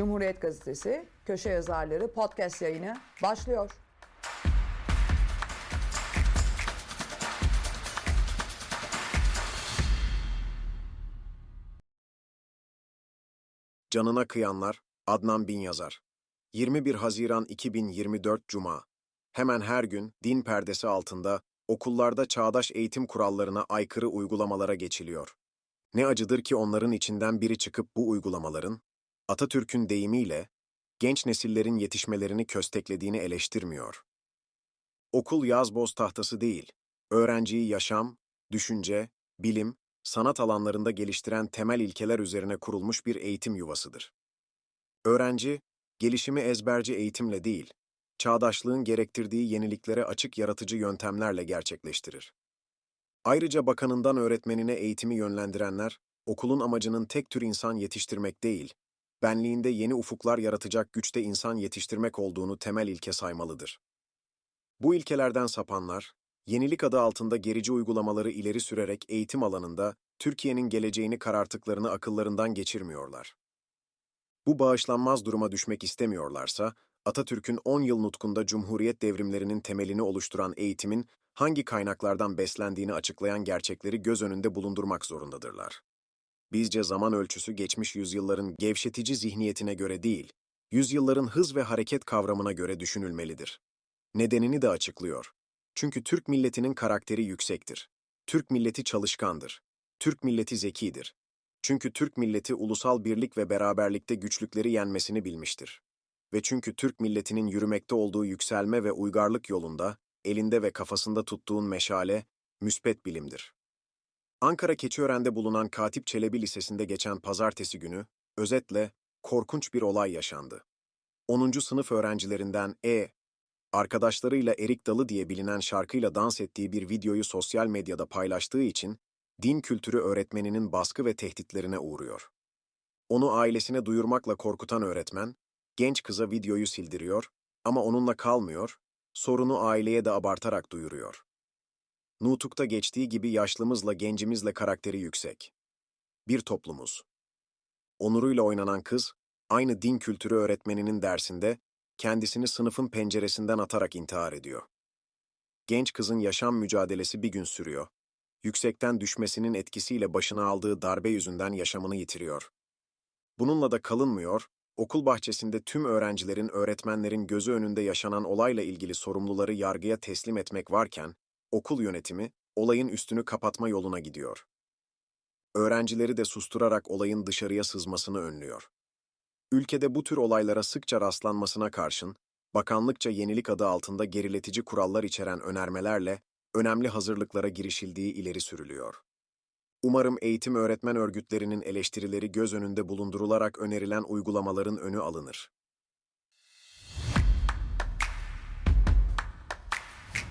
Cumhuriyet Gazetesi Köşe Yazarları podcast yayını başlıyor. Canına kıyanlar Adnan Bin Yazar 21 Haziran 2024 Cuma Hemen her gün din perdesi altında okullarda çağdaş eğitim kurallarına aykırı uygulamalara geçiliyor. Ne acıdır ki onların içinden biri çıkıp bu uygulamaların, Atatürk'ün deyimiyle, genç nesillerin yetişmelerini kösteklediğini eleştirmiyor. Okul yaz boz tahtası değil, öğrenciyi yaşam, düşünce, bilim, sanat alanlarında geliştiren temel ilkeler üzerine kurulmuş bir eğitim yuvasıdır. Öğrenci, gelişimi ezberci eğitimle değil, çağdaşlığın gerektirdiği yeniliklere açık yaratıcı yöntemlerle gerçekleştirir. Ayrıca bakanından öğretmenine eğitimi yönlendirenler, okulun amacının tek tür insan yetiştirmek değil, benliğinde yeni ufuklar yaratacak güçte insan yetiştirmek olduğunu temel ilke saymalıdır. Bu ilkelerden sapanlar, yenilik adı altında gerici uygulamaları ileri sürerek eğitim alanında Türkiye'nin geleceğini kararttıklarını akıllarından geçirmiyorlar. Bu bağışlanmaz duruma düşmek istemiyorlarsa, Atatürk'ün 10 yıl nutkunda Cumhuriyet devrimlerinin temelini oluşturan eğitimin hangi kaynaklardan beslendiğini açıklayan gerçekleri göz önünde bulundurmak zorundadırlar. Bizce zaman ölçüsü geçmiş yüzyılların gevşetici zihniyetine göre değil, yüzyılların hız ve hareket kavramına göre düşünülmelidir. Nedenini de açıklıyor. Çünkü Türk milletinin karakteri yüksektir. Türk milleti çalışkandır. Türk milleti zekidir. Çünkü Türk milleti ulusal birlik ve beraberlikte güçlükleri yenmesini bilmiştir. Ve çünkü Türk milletinin yürümekte olduğu yükselme ve uygarlık yolunda, elinde ve kafasında tuttuğun meşale, müspet bilimdir. Ankara Keçiören'de bulunan Katip Çelebi Lisesi'nde geçen pazartesi günü, özetle, korkunç bir olay yaşandı. 10. sınıf öğrencilerinden E, arkadaşlarıyla Erik Dalı diye bilinen şarkıyla dans ettiği bir videoyu sosyal medyada paylaştığı için, din kültürü öğretmeninin baskı ve tehditlerine uğruyor. Onu ailesine duyurmakla korkutan öğretmen, genç kıza videoyu sildiriyor ama onunla kalmıyor, sorunu aileye de abartarak duyuruyor. Nutuk'ta geçtiği gibi yaşlımızla gencimizle karakteri yüksek. Bir toplumuz. Onuruyla oynanan kız, aynı din kültürü öğretmeninin dersinde kendisini sınıfın penceresinden atarak intihar ediyor. Genç kızın yaşam mücadelesi bir gün sürüyor. Yüksekten düşmesinin etkisiyle başına aldığı darbe yüzünden yaşamını yitiriyor. Bununla da kalınmıyor, okul bahçesinde tüm öğrencilerin, öğretmenlerin gözü önünde yaşanan olayla ilgili sorumluları yargıya teslim etmek varken, okul yönetimi olayın üstünü kapatma yoluna gidiyor. Öğrencileri de susturarak olayın dışarıya sızmasını önlüyor. Ülkede bu tür olaylara sıkça rastlanmasına karşın, bakanlıkça yenilik adı altında geriletici kurallar içeren önermelerle önemli hazırlıklara girişildiği ileri sürülüyor. Umarım eğitim öğretmen örgütlerinin eleştirileri göz önünde bulundurularak önerilen uygulamaların önü alınır.